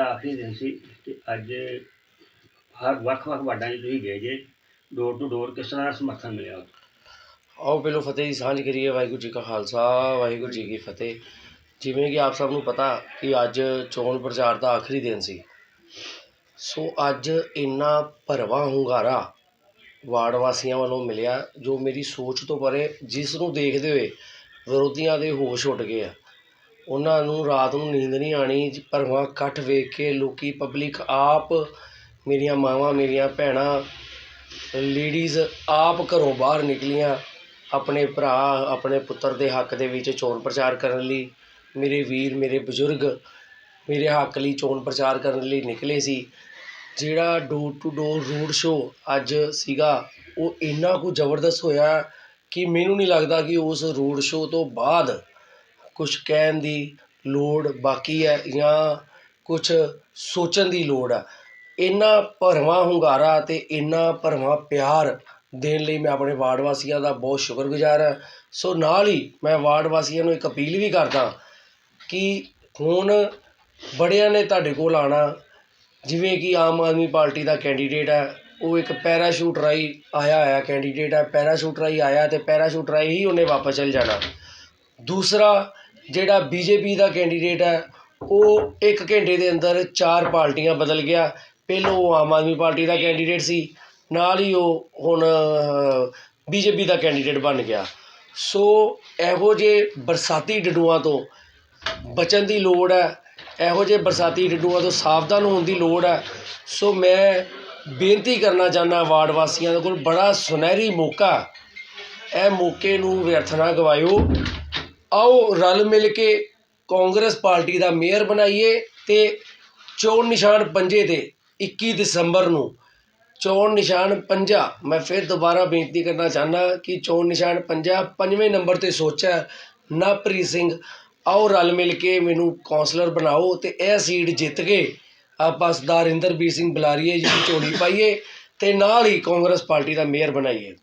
ਆਖਰੀ ਦਿਨ ਸੀ ਤੇ ਅੱਜ ਹਰ ਵੱਖ-ਵੱਖ ਵਾਰਡਾਂ 'ਚ ਤੁਸੀਂ ਗਏ ਜੇ ਡੋਰ ਟੂ ਡੋਰ ਕਿਸ ਤਰ੍ਹਾਂ ਦਾ ਸਮਰਥਨ ਮਿਲਿਆ ਆਓ ਪਹਿਲੋਂ ਫਤਿਹ ਦੀ ਸਾਂਝ ਕਰੀਏ, ਵਾਹਿਗੁਰੂ ਜੀ ਕਾ ਖਾਲਸਾ, ਵਾਹਿਗੁਰੂ ਜੀ ਕੀ ਫਤਿਹ। ਜਿਵੇਂ ਕਿ ਆਪ ਸਭ ਨੂੰ ਪਤਾ ਕਿ ਅੱਜ ਚੋਣ ਪ੍ਰਚਾਰ ਦਾ ਆਖਰੀ ਦਿਨ ਸੀ। ਸੋ ਅੱਜ ਇੰਨਾ ਭਰਵਾਂ ਹੁੰਗਾਰਾ ਵਾਰਡ ਵਾਸੀਆਂ ਵੱਲੋਂ ਮਿਲਿਆ, ਜੋ ਮੇਰੀ ਸੋਚ ਤੋਂ ਪਰੇ ਜਿਸ ਨੂੰ ਦੇਖਦੇ ਹੋਏ ਵਿਰੋਧੀਆਂ ਦੇ ਹੋਸ਼ ਉੱਡ ਗਏ ਆ। ਉਹਨਾਂ ਨੂੰ ਰਾਤ ਨੂੰ ਨੀਂਦ ਨਹੀਂ ਆਉਣੀ ਭਰਵਾਂ ਇਕੱਠ ਵੇਖ ਕੇ ਲੋਕ ਪਬਲਿਕ ਆਪ ਮੇਰੀਆਂ ਮਾਵਾਂ, ਮੇਰੀਆਂ ਭੈਣਾਂ ਲੇਡੀਜ਼ ਆਪ ਘਰੋਂ ਬਾਹਰ ਨਿਕਲੀਆਂ ਆਪਣੇ ਭਰਾ, ਆਪਣੇ ਪੁੱਤਰ ਦੇ ਹੱਕ ਦੇ ਵਿੱਚ ਚੋਣ ਪ੍ਰਚਾਰ ਕਰਨ ਲਈ। ਮੇਰੇ ਵੀਰ, ਮੇਰੇ ਬਜ਼ੁਰਗ ਮੇਰੇ ਹੱਕ ਲਈ ਚੋਣ ਪ੍ਰਚਾਰ ਕਰਨ ਲਈ ਨਿਕਲੇ ਸੀ। ਜਿਹੜਾ door to door road show ਅੱਜ ਸੀਗਾ, ਉਹ ਇੰਨਾ ਕੁ ਜ਼ਬਰਦਸਤ ਹੋਇਆ ਕਿ ਮੈਨੂੰ ਨਹੀਂ ਲੱਗਦਾ ਕਿ ਉਸ ਰੋਡ ਸ਼ੋਅ ਤੋਂ ਬਾਅਦ ਕੁਛ ਕਹਿਣ ਦੀ ਲੋੜ ਬਾਕੀ ਹੈ ਜਾਂ ਕੁਛ ਸੋਚਣ ਦੀ ਲੋੜ ਹੈ ਇੰਨਾ ਭਰਵਾਂ ਹੁੰਗਾਰਾ ਅਤੇ ਇੰਨਾ ਭਰਵਾਂ ਪਿਆਰ ਦੇਣ ਲਈ ਮੈਂ ਆਪਣੇ ਵਾਰਡ ਵਾਸੀਆਂ ਦਾ ਬਹੁਤ ਸ਼ੁਕਰਗੁਜ਼ਾਰ ਹਾਂ। ਸੋ ਨਾਲ ਹੀ ਮੈਂ ਵਾਰਡ ਵਾਸੀਆਂ ਨੂੰ ਇੱਕ ਅਪੀਲ ਵੀ ਕਰਦਾ ਕਿ ਹੁਣ ਬੜਿਆਂ ਨੇ ਤੁਹਾਡੇ ਕੋਲ ਆਉਣਾ, ਜਿਵੇਂ ਕਿ ਆਮ ਆਦਮੀ ਪਾਰਟੀ ਦਾ ਕੈਂਡੀਡੇਟ ਹੈ, ਉਹ ਇੱਕ ਪੈਰਾਸ਼ੂਟ ਰਾਹੀਂ ਆਇਆ ਹੋਇਆ ਕੈਂਡੀਡੇਟ ਹੈ, ਪੈਰਾਸ਼ੂਟ ਰਾਹੀਂ ਆਇਆ ਅਤੇ ਪੈਰਾਸ਼ੂਟ ਰਾਹੀਂ ਹੀ ਉਹਨੇ ਵਾਪਸ ਚਲ ਜਾਣਾ। ਦੂਸਰਾ ਜਿਹੜਾ ਬੀਜੇਪੀ ਦਾ ਕੈਂਡੀਡੇਟ ਹੈ, ਉਹ ਇੱਕ ਘੰਟੇ ਦੇ ਅੰਦਰ ਚਾਰ ਪਾਰਟੀਆਂ ਬਦਲ ਗਿਆ। ਪਹਿਲੋਂ ਉਹ ਆਮ ਆਦਮੀ ਪਾਰਟੀ ਦਾ ਕੈਂਡੀਡੇਟ ਸੀ, ਨਾਲ ਹੀ ਉਹ ਹੁਣ ਬੀਜੇਪੀ ਦਾ ਕੈਂਡੀਡੇਟ ਬਣ ਗਿਆ। ਸੋ ਇਹੋ ਜਿਹੇ ਬਰਸਾਤੀ ਡੱਡੂਆਂ ਤੋਂ ਬਚਣ ਦੀ ਲੋੜ ਹੈ, ਇਹੋ ਜਿਹੇ ਬਰਸਾਤੀ ਡੱਡੂਆਂ ਤੋਂ ਸਾਵਧਾਨ ਹੋਣ ਦੀ ਲੋੜ ਹੈ, ਸੋ ਮੈਂ ਬੇਨਤੀ ਕਰਨਾ ਚਾਹੁੰਦਾ ਵਾਰਡ ਵਾਸੀਆਂ ਦੇ ਕੋਲ, ਬੜਾ ਸੁਨਹਿਰੀ ਮੌਕਾ। ਇਹ ਮੌਕੇ ਨੂੰ ਵਿਅਰਥ ਨਾ ਗਵਾਇਓ। ਆਓ ਰਲ ਮਿਲ ਕੇ ਕਾਂਗਰਸ ਪਾਰਟੀ ਦਾ ਮੇਅਰ ਬਣਾਈਏ ਅਤੇ ਚੋਣ ਨਿਸ਼ਾਨ ਪੰਜੇ ਤੇ 21 ਦਸੰਬਰ ਨੂੰ ਚੋਣ ਨਿਸ਼ਾਨ ਪੰਜਾ। ਮੈਂ ਫਿਰ ਦੁਬਾਰਾ ਬੇਨਤੀ ਕਰਨਾ ਚਾਹੁੰਦਾ ਕਿ ਚੋਣ ਨਿਸ਼ਾਨ ਪੰਜਾ ਪੰਜਵੇਂ ਨੰਬਰ ਤੇ ਸੋਚਿਆ ਨਵਪ੍ਰੀਤ ਸਿੰਘ, ਆਓ ਰਲ ਮਿਲ ਕੇ ਮੈਨੂੰ ਕੌਂਸਲਰ ਬਣਾਓ ਅਤੇ ਇਹ ਸੀਟ ਜਿੱਤ ਕੇ ਆਪਾਂ ਸਰਦਾਰ ਇੰਦਰਬੀਰ ਸਿੰਘ ਬੁਲਾਰੀਏ ਜੀ ਦੀ ਝੋਲੀ ਪਾਈਏ ਅਤੇ ਨਾਲ ਹੀ ਕਾਂਗਰਸ ਪਾਰਟੀ ਦਾ ਮੇਅਰ ਬਣਾਈਏ।